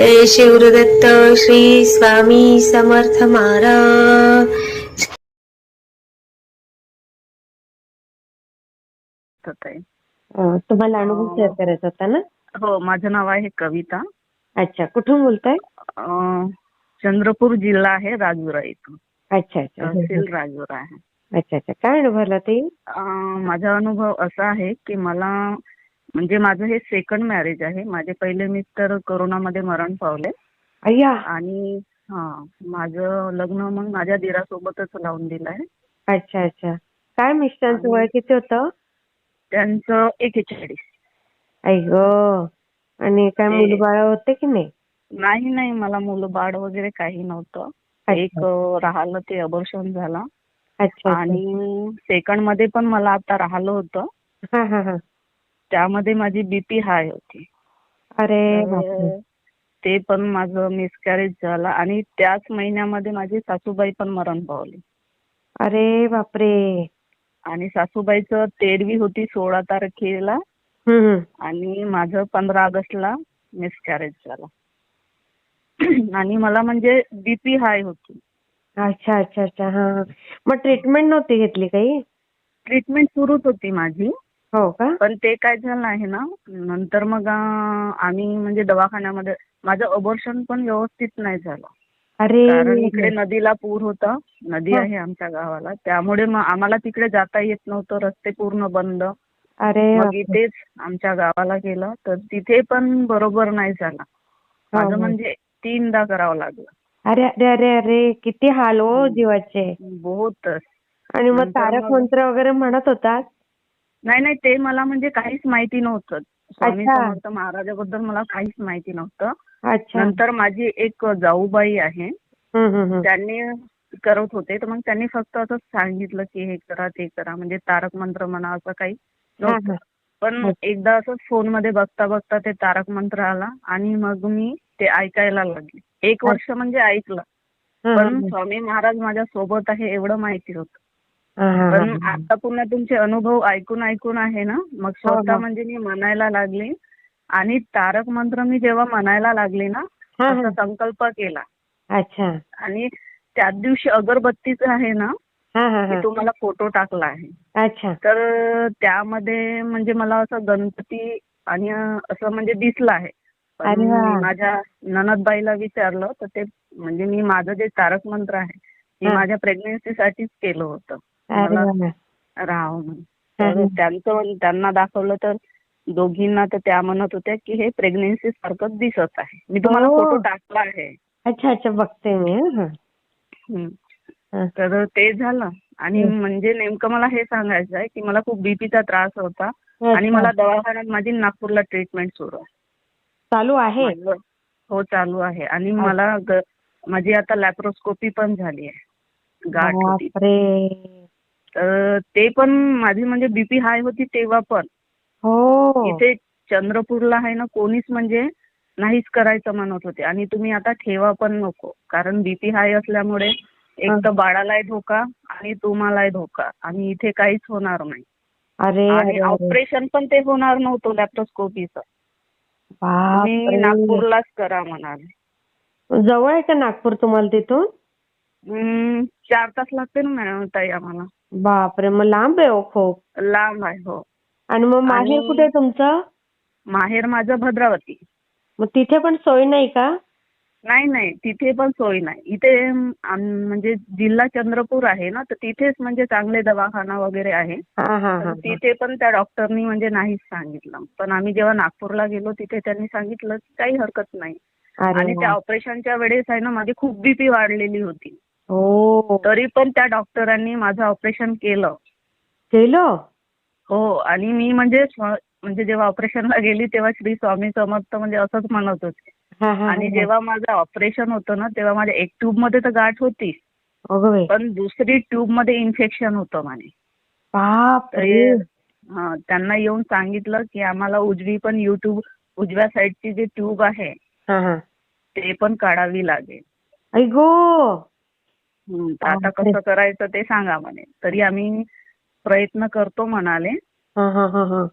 जय शिवदत्त श्री स्वामी समर्थ महाराज. तुम्हाला अनुभव शेअर करायचा होता ना? हो माझं नाव आहे कविता. अच्छा कुठून बोलताय? चंद्रपूर जिल्हा आहे राजुरा इथून. अच्छा अच्छा हं, तहसील हं. राजुरा आहे. अच्छा अच्छा. काय अनुभवला ते? माझा अनुभव असा आहे की मला म्हणजे माझं हे सेकंड मॅरेज आहे. माझे पहिले मिस्टर कोरोनामध्ये मरण पावले. अय्या! आणि हा माझं लग्न मग माझ्या दिरासोबतच लावून दिलं आहे. अच्छा अच्छा. काय मिस्टरांचं वय किती होतं? त्यांचं एकेचाळीस. आई ग! आणि काय ते- मुलबाळ होते की नाही? नाही नाही. मला मुलं बाळ वगैरे काही नव्हतं. एक अं, राहिलं ते अबॉर्शन झालं. अच्छा अच्छा. आणि सेकंडमध्ये पण मला आता राहिलं होतं. हा हा हा. त्यामध्ये माझी बीपी हाय होती. अरे बापरे. ते पण माझं मिसकॅरेज झालं आणि त्याच महिन्यामध्ये माझी सासूबाई पण मरण पावली. अरे बापरे. आणि सासूबाईचं तेरवी होती सोळा तारखेला हम्म. आणि माझं पंधरा ऑगस्टला मिसकॅरेज झाला. आणि मला म्हणजे बीपी हाय होती. अच्छा अच्छा अच्छा हा. हा. मग ट्रीटमेंट नव्हती घेतली काही? ट्रीटमेंट सुरूच होती माझी. हो का? पण ते काय झालं आहे ना नंतर मग आम्ही म्हणजे दवाखान्यामध्ये माझं अबॉर्शन पण व्यवस्थित नाही झालं. अरे! कारण इकडे नदीला पूर होता नदी हा. आहे आमच्या गावाला त्यामुळे मग आम्हाला तिकडे जाता येत नव्हतं रस्ते पूर्ण बंद. अरे मग. इथेच आमच्या गावाला गेलं तर तिथे पण बरोबर नाही झाला. हा, माझं हा. म्हणजे तीनदा करावं लागलं. अरे अरे अरे अरे! किती हाल हो जीवाचे. बहुत. आणि मग तारक मंत्र वगैरे म्हणत होतात? नाही नाही ते मला म्हणजे काहीच माहिती नव्हतं. स्वामी. समर्थ महाराजाबद्दल मला काहीच माहिती नव्हतं. अच्छा. नंतर माझी एक जाऊबाई आहे. त्यांनी करत होते तर मग त्यांनी फक्त असंच सांगितलं की हे करा ते करा म्हणजे तारक मंत्र म्हणा असं काही नव्हतं. पण. एकदा असंच फोनमध्ये बघता बघता ते तारक मंत्र आला आणि मग मी ते ऐकायला लागले. एक वर्ष म्हणजे ऐकलं. पण स्वामी महाराज माझ्या सोबत आहे एवढं माहिती होतं. पण. आता पुन्हा तुमचे अनुभव ऐकून ऐकून आहे ना मग हो, स्वतः हो. म्हणजे मी म्हणायला लागले आणि तारक मंत्र मी जेव्हा म्हणायला लागले ना असा. संकल्प केला अच्छा आणि त्याच दिवशी अगरबत्तीचं आहे ना मी तुम्हाला फोटो टाकला आहे अच्छा तर त्यामध्ये म्हणजे मला असं गणपती आणि असं म्हणजे दिसलं आहे पण माझ्या ननदबाईला विचारलं तर ते म्हणजे मी माझं जे तारक मंत्र आहे हा. माझ्या प्रेग्नेन्सीसाठीच केलं होतं. राहावं म्हणून हा, हा. त्यांचं त्यांना दाखवलं तर दोघींना तर त्या म्हणत होत्या की हे प्रेग्नेन्सी सारखंच दिसत आहे. मी तुम्हाला हो. फोटो टाकला आहे. अच्छा अच्छा बघते मी हा. हा. तर ते झालं. आणि. म्हणजे नेमकं मला हे सांगायचं आहे की मला खूप बीपीचा त्रास होता आणि. मला दवाखान्यात माझी नागपूरला ट्रीटमेंट सुरू आहे. चालू आहे? हो चालू आहे. आणि मला माझी आता लॅप्रोस्कोपी पण झाली आहे. गाठ तर ते पण माझी म्हणजे बीपी हाय होती तेव्हा पण. हो. इथे चंद्रपूरला आहे ना कोणीच म्हणजे नाहीच करायचं म्हणत होते. आणि तुम्ही आता ठेवा पण नको. कारण बीपी हाय असल्यामुळे एक तर बाळालाही धोका आणि तुम्हालाही धोका. आणि इथे काहीच होणार नाही. अरे आणि. ऑपरेशन पण ते होणार नव्हतं लॅप्रोस्कोपीचं तुम्ही बापरे. नागपूरलाच करा म्हणाले. जवळ आहे का नागपूर तुम्हाला तिथून? चार तास लागते ना मॅडम ताई आम्हाला. बापरे मग लांब आहे हो खूप. लांब आहे हो. आणि मग माहेर आणि- कुठे आहे तुमचं? माहेर माझं भद्रावती. मग तिथे पण सोय नाही का? नाही नाही तिथे पण सोय नाही. इथे आम- म्हणजे जिल्हा चंद्रपूर आहे ना तर तिथेच म्हणजे चांगले दवाखाना वगैरे आहे. हा हा हा तर हा. तिथे पण त्या डॉक्टरनी म्हणजे नाहीच सांगितलं. पण आम्ही जेव्हा नागपूरला गेलो तिथे त्यांनी सांगितलं की काही हरकत नाही. अरे आणि त्या वा. ऑपरेशनच्या वेळेस आहे ना माझी खूप बीपी वाढलेली होती. तरी पण त्या डॉक्टरांनी माझं ऑपरेशन केलं. केलं? हो आणि मी म्हणजे म्हणजे जेव्हा ऑपरेशनला गेली तेव्हा श्री स्वामी समर्थ म्हणजे असंच म्हणत होते हा हा आणि हा. जेव्हा माझं ऑपरेशन होतं ना तेव्हा माझ्या एक ट्यूबमध्ये तर गाठ होती. पण दुसरी ट्यूबमध्ये इन्फेक्शन होतं हा, त्यांना येऊन सांगितलं की आम्हाला उजवी पण युट्यूब उजव्या साईडची जी ट्यूब आहे हा हा. ते पण काढावी लागेल. गो! हं, तर आता. कसं करायचं ते सांगा म्हणे. तरी आम्ही प्रयत्न करतो म्हणाले. हा हा हा हा.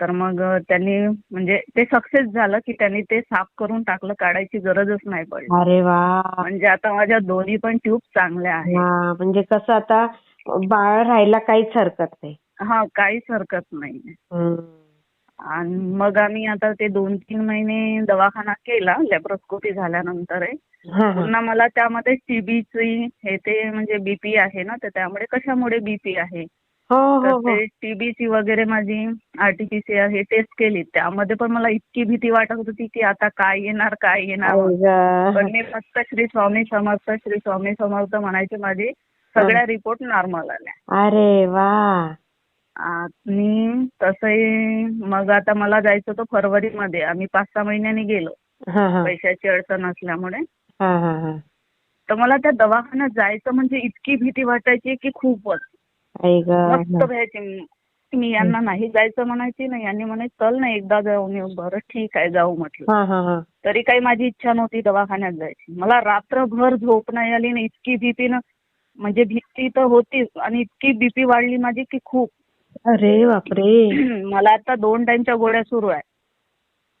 तर मग त्यांनी म्हणजे ते सक्सेस झालं की त्यांनी ते साफ करून टाकलं काढायची गरजच नाही पडली. अरे वा. म्हणजे आता माझ्या दोन्ही पण ट्यूब चांगल्या आहेत. हा म्हणजे कसं आता बाळ राहायला काहीच हरकत नाही. हा काहीच हरकत नाही. आणि मग आम्ही आता ते दोन तीन महिने दवाखाना केला लॅप्रोस्कोपी झाल्यानंतर. हा हा. पुन्हा मला त्यामध्ये टीबीची हे ते म्हणजे बीपी आहे ना तर त्यामुळे कशामुळे बीपी आहे? हो तर हो. हो ते टीबीची वगैरे माझी आरटीपीसीआर हे टेस्ट केली. त्यामध्ये पण मला इतकी भीती वाटत होती की आता काय येणार काय येणार. पण मी फक्त श्री स्वामी समर्थ श्री स्वामी समर्थ म्हणायचे माझे सगळ्या रिपोर्ट नॉर्मल आल्या. अरे वा. आणि तसंही मग आता मला जायचं होतं फरवरीमध्ये. आम्ही पाच सहा महिन्यांनी गेलो. पैशाची अडचण असल्यामुळे. हा हा हा. तर मला त्या दवाखान्यात जायचं म्हणजे इतकी भीती वाटायची की खूपच. मस्त व्हायची मी यांना नाही जायचं म्हणायची ना यांनी म्हणे चल ना एकदा जाऊन येऊ. बरं ठीक आहे जाऊ म्हटलं. तरी काही माझी इच्छा नव्हती दवाखान्यात जायची. मला रात्रभर झोप नाही आली ना इतकी भीती ना म्हणजे भीती तर होतीच आणि इतकी बीपी वाढली माझी की खूप. अरे बापरे. मला आता दोन टाइमच्या गोळ्या सुरू आहे.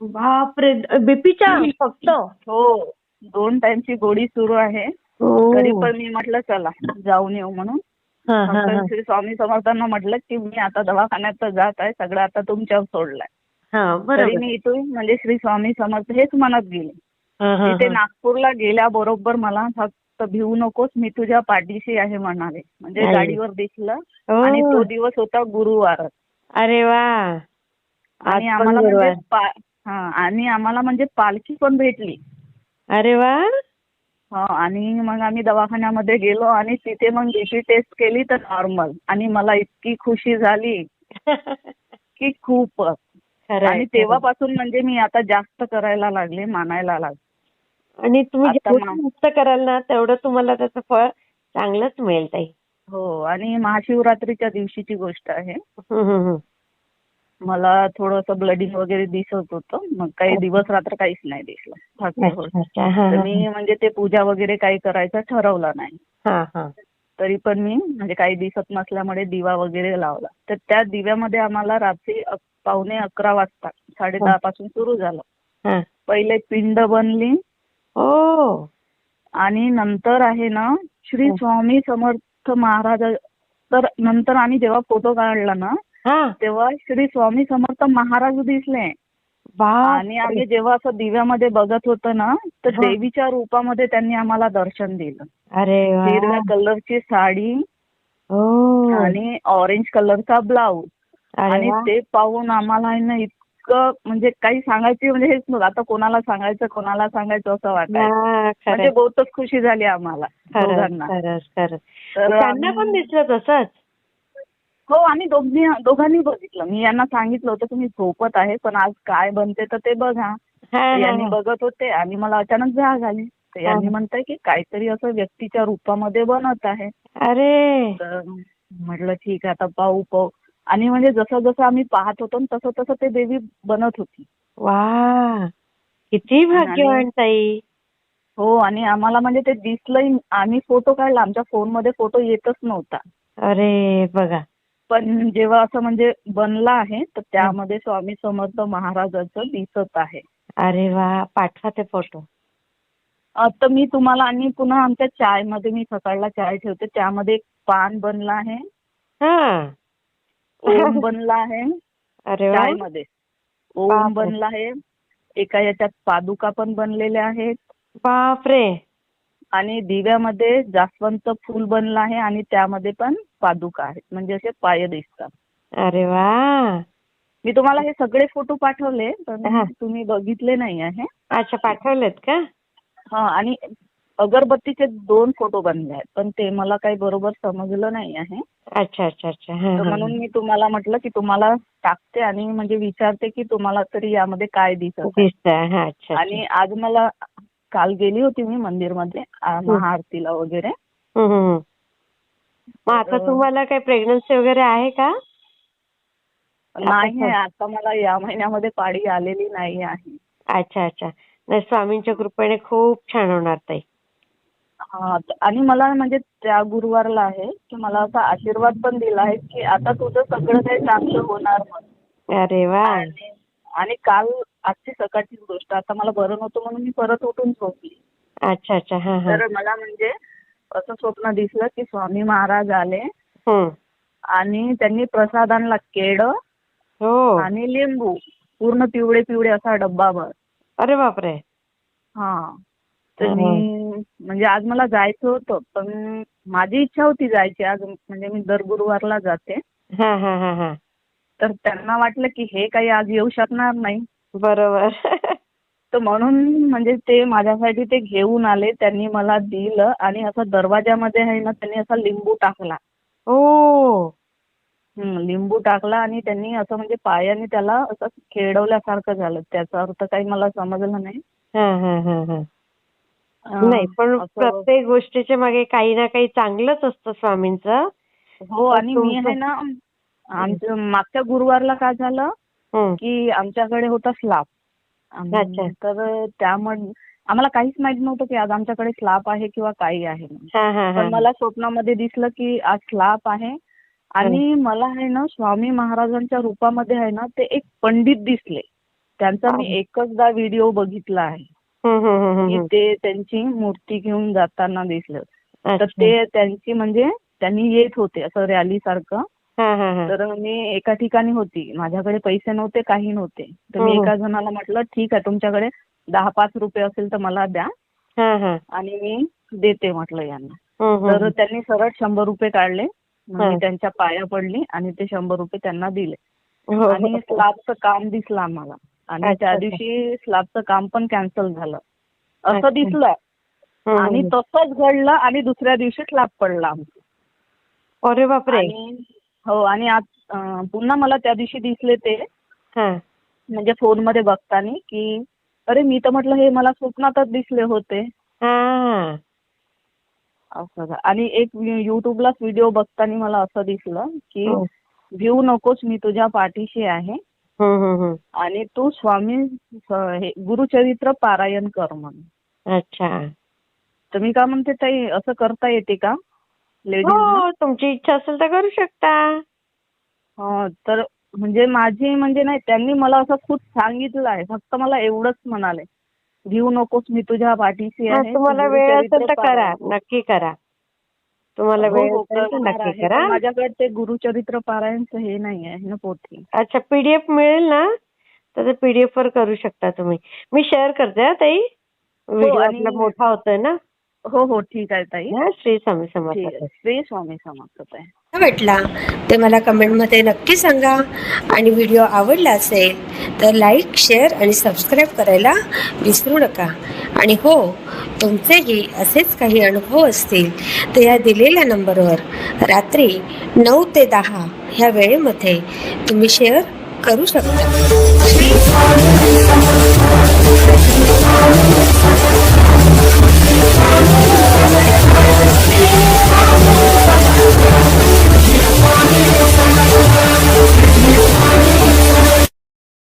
बापरे. बीपीच्या फक्त? हो. दोन टाइमची गोळी सुरू आहे. हो. तरी पण मी म्हटलं चला जाऊन येऊ म्हणून. फक्त श्री स्वामी समर्थांना म्हटलं की मी आता दवाखान्यात तर जात आहे. सगळं आता तुमच्यावर सोडलंय. हा तरी मी इथून म्हणजे श्री स्वामी समर्थ हेच म्हणत गेले. तिथे. नागपूरला गेल्याबरोबर मला फक्त भिवू नकोस मी तुझ्या पाठीशी आहे म्हणाले. म्हणजे. गाडीवर दिसलं हो. आणि तो दिवस होता गुरुवार. अरे वा. आणि आम्हाला म्हणजे हा आणि आम्हाला म्हणजे पालखी पण भेटली. अरे वा. हा आणि मग आम्ही दवाखान्यामध्ये गेलो आणि तिथे मग बीपी टेस्ट केली तर नॉर्मल. आणि मला इतकी खुशी झाली की खूप खरंय, आणि. तेव्हापासून म्हणजे मी आता जास्त करायला लागले मानायला लागले. आणि तुम्ही जेवढं मुक्त कराल ना तेवढं तुम्हाला त्याचं फळ चांगलंच मिळेल ताई. हो आणि महाशिवरात्रीच्या दिवशीची गोष्ट आहे. मला थोडंसं ब्लडिंग वगैरे दिसत होतं. मग काही दिवस रात्र काहीच नाही दिसलं. मी म्हणजे ते पूजा वगैरे काही करायचं ठरवलं नाही. तरी पण मी म्हणजे काही दिसत नसल्यामुळे दिवा वगैरे लावला. तर त्या दिव्यामध्ये आम्हाला रात्री पावणे अकरा वाजता साडे दहा पासून सुरू झालं. हा. पहिले पिंड बनली ओ आणि नंतर आहे ना श्री हो. स्वामी समर्थ महाराज तर नंतर आम्ही जेव्हा फोटो काढला ना हा. तेव्हा श्री स्वामी समर्थ महाराज दिसले. आणि आम्ही जेव्हा असं दिव्यामध्ये बघत होतो ना तर हा. देवीच्या रूपामध्ये त्यांनी आम्हाला दर्शन दिलं. अरे हिरव्या कलरची साडी ओ आणि ऑरेंज कलरचा ब्लाऊज आणि. ते पाहून आम्हाला ना इतकं म्हणजे काही सांगायची म्हणजे हेच नव्हतं आता कोणाला सांगायचं कोणाला सांगायचं असं वाटायचं. हा, म्हणजे. बहुतच खुशी झाली आम्हाला दोघांना. त्यांना पण दिसलं तसंच? हो आम्ही दोघी दोघांनी बघितलं. मी यांना सांगितलं होतं तुम्ही झोपत आहे पण आज काय बनते तर ते बघा. यांनी. बघत होते. आणि मला अचानक जाग आली. तर यांनी. म्हणताय की काहीतरी असं व्यक्तीच्या रूपामध्ये बनत आहे. अरे! म्हटलं ठीक आहे आता पाहू पाहू. आणि म्हणजे जसं जसं आम्ही पाहत होतो ना, तसं तसं ते देवी बनत होती. वा! किती भाग्यवान ताई. हो आणि आम्हाला म्हणजे ते दिसलंही आम्ही फोटो काढला आमच्या फोनमध्ये फोटो येतच नव्हता. अरे बघा. पण जेव्हा असं म्हणजे बनला आहे तर त्यामध्ये स्वामी समर्थ महाराजाचं दिसत आहे. अरे वा! पाठवा ते फोटो. आता मी तुम्हाला आणि पुन्हा आमच्या चायमध्ये मी सकाळला चाय ठेवते त्यामध्ये एक पान बनला आहे. ओम बनला आहे. चायमध्ये. ओम. बनला आहे. एका याच्यात पादुका पण बनलेल्या आहेत. बापरे. आणि दिव्यामध्ये जास्वंत फूल बनलं आहे आणि त्यामध्ये पण पादुका आहेत. म्हणजे असे पाय दिसतात. अरे वा. मी तुम्हाला हे सगळे फोटो पाठवले पण. तुम्ही बघितले नाही आहे. अच्छा पाठवलेत का? हा आणि अगरबत्तीचे दोन फोटो बनले आहेत. पण ते मला काही बरोबर समजलं नाही आहे. अच्छा अच्छा अच्छा. तर. म्हणून मी तुम्हाला म्हटलं की तुम्हाला टाकते आणि म्हणजे विचारते की तुम्हाला तरी यामध्ये काय दिसत आहे. आणि आज मला काल गेली होती मी मंदिरमध्ये आ, महाआरतीला वगैरे. मग आता तर- तुम्हाला काही प्रेग्नन्सी वगैरे आहे का? नाही आता- मला या महिन्यामध्ये पाळी आलेली नाही आहे. अच्छा अच्छा. नाही स्वामींच्या कृपेने खूप छान होणार ताई. हा आणि मला म्हणजे त्या गुरुवारला आहे की मला असा आशीर्वाद पण दिला आहे की आता तुझं सगळं काही चांगलं होणार म्हणून. अरे वा. आणि आणि काल आजची सकाळचीच गोष्ट आता मला बरं नव्हतं म्हणून मी परत उठून झोपली. अच्छा अच्छा. हा हा. तर मला म्हणजे असं स्वप्न दिसलं की स्वामी महाराज आले. हम्म. आणि त्यांनी प्रसाद आणला केळं हो. आणि लिंबू पूर्ण पिवळे पिवळे असा डब्बा भर. अरे बापरे. हा. तर. मी म्हणजे आज मला जायचं होतं पण माझी इच्छा होती जायची आज म्हणजे मी दर गुरुवारला जाते. हा हा हा हा. तर त्यांना वाटलं की हे काही आज येऊ शकणार नाही. बरोबर. तर म्हणून म्हणजे ते माझ्यासाठी ते घेऊन आले त्यांनी मला दिलं आणि असं दरवाजामध्ये आहे ना त्यांनी असा लिंबू टाकला. ओ. हं, लिंबू टाकला आणि त्यांनी असं म्हणजे पायाने त्याला असं खेळवल्यासारखं झालं. त्याचा अर्थ काही मला समजलं नाही. नाही पण प्रत्येक गोष्टीच्या मागे काही ना काही चांगलंच असतं स्वामींचं. हो आणि मी आहे ना आमच्या मागच्या गुरुवारला काय झालं हम्म. की आमच्याकडे होता स्लाप. अच्छा. तर त्यामुळे आम्हाला काहीच माहीत नव्हतं की आज आमच्याकडे स्लाप आहे किंवा काही आहे. हा हा हा. पण मला स्वप्नामध्ये दिसलं की आज स्लाप आहे. आणि मला आहे ना स्वामी महाराजांच्या रूपामध्ये आहे ना ते एक पंडित दिसले. त्यांचा मी हा. एकचदा व्हिडिओ बघितला आहे. की. ते त्यांची मूर्ती घेऊन जाताना दिसलं तर. ते त्यांची म्हणजे त्यांनी येत होते असं रॅली सारखं तर मी एका ठिकाणी होती माझ्याकडे पैसे नव्हते काही नव्हते तर मी. एका जणाला म्हटलं ठीक आहे तुमच्याकडे दहा पाच रुपये असेल तर मला द्या हा हा आणि मी देते म्हटलं यांना तर. त्यांनी सरळ शंभर रुपये काढले. मी त्यांच्या पाया पडली आणि ते शंभर रुपये त्यांना दिले हो, हो. आणि स्लॅबचं काम दिसलं आम्हाला आणि त्या. दिवशी स्लॅबचं काम पण कॅन्सल झालं. असं दिसलं हम्म, आणि हम्म. तसंच घडलं आणि दुसऱ्या दिवशी स्लॅब पडला अरे बापरे हो आणि आज पुन्हा मला त्या दिवशी दिसले ते हा म्हणजे फोनमध्ये बघताना की अरे मी तर म्हटलं हे मला स्वप्नातच दिसले होते हा असं आणि एक युट्यूबलाच व्हिडिओ बघताना मला असं दिसलं की हो. भिऊ नकोस मी तुझ्या पाठीशी आहे. आणि तू स्वामी हे गुरुचरित्र पारायण कर म्हणून अच्छा. तर मी का म्हणते ताई? असं करता येते का? लेडीज हो तुमची इच्छा असेल तर करू शकता. तर म्हणजे माझी म्हणजे नाही त्यांनी मला असं खूप सांगितलं आहे. फक्त मला एवढंच म्हणाले. भिऊ नकोस मी तुझ्या पाठीशी हा, आहे. तुम्हाला वेळ असेल तर करा. नक्की करा. तुम्हाला हो, वेळ हो, असेल तर नक्की. करा. माझ्याकडे ते गुरुचरित्र पारायणचं हे नाही आहे ना पोथी अच्छा पीडीएफ मिळेल ना? तर ते पीडीएफ वर करू शकता तुम्ही. मी शेअर करते हा ताई. व्हिडिओ हो, आपला मोठा होतोय ना? हो हो ठीक आहे ताई. श्री स्वामी समर्थ. श्री स्वामी समर्थ ताई. भेटला ते मला कमेंटमध्ये नक्की सांगा. आणि व्हिडिओ आवडला असेल तर लाईक शेअर आणि सबस्क्राईब करायला विसरू नका. आणि हो तुमचेही असेच काही अनुभव असतील तर या दिलेल्या नंबरवर रात्री नऊ ते दहा ह्या वेळेमध्ये तुम्ही शेअर करू शकता. I'm gonna.